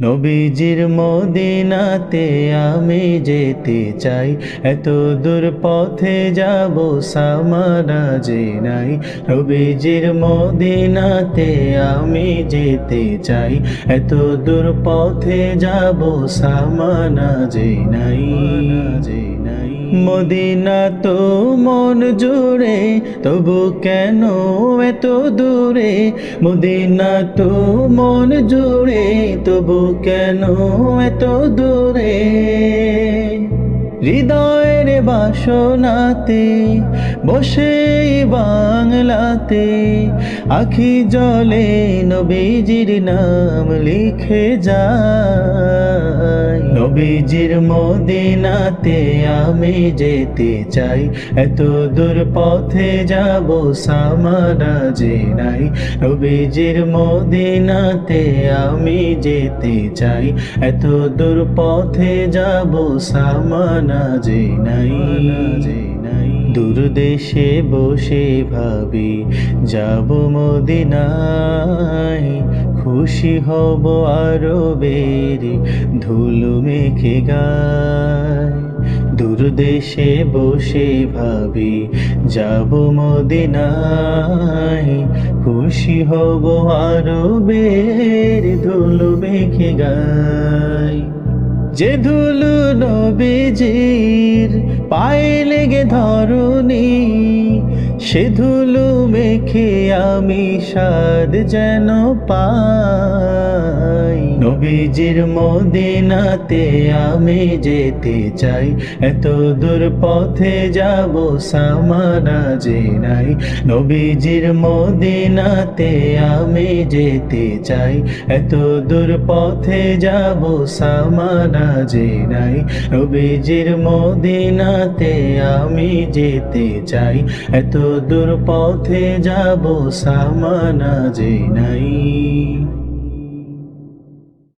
নবীজির মদিনাতে আমি যেতে চাই। এত দূর পথে যাব সামারা যে নাই। নবীজির মদিনাতে আমি যেতে চাই। এত দূর পথে যাব সামানা যে নাই। যে নাই। মদিনা তো মন জুড়ে, তবু কেন এত দূরে? মদিনা তো মন জুড়ে, তবু কেন এত দূরে? হৃদয়ের বাসনাতে, বসে বাংলাতে, আখি জলে নবীজির নাম লিখে যায় নবীজির মদিনাতে আমি যেতে চাই। এত দূর পথে যাব সামারা যে নাই। নবীজির মদিনাতে আমি যেতে চাই। এত দূর পথে যাব সামানা যে নাই যে নাই। দূর দেশে বসে ভাবি, যাব মদিনায়। খুশি হব আরও বেরি ধুলো মেখে গায়। দূর দেশে বসে ভাবি, যাব মদিনায়। খুশি হব আরও বের ধুলো মেখে গায়। যে ধুলু নবীজির পায়ে লেগে ধরুনি সে ধুলু মেখে আমি সাদ যেন পাই। নবীজির মদিনাতে আমি যেতে চাই। এত দূর পথে যাব সামানা যে নাই। নবীজির মদিনাতে আমি যেতে চাই। এত দূর পথে যাব সামানা যে নাই। নবীজির মদিনাতে আমি যেতে চাই। এত দূর পথে যাব সামানা যে নাই।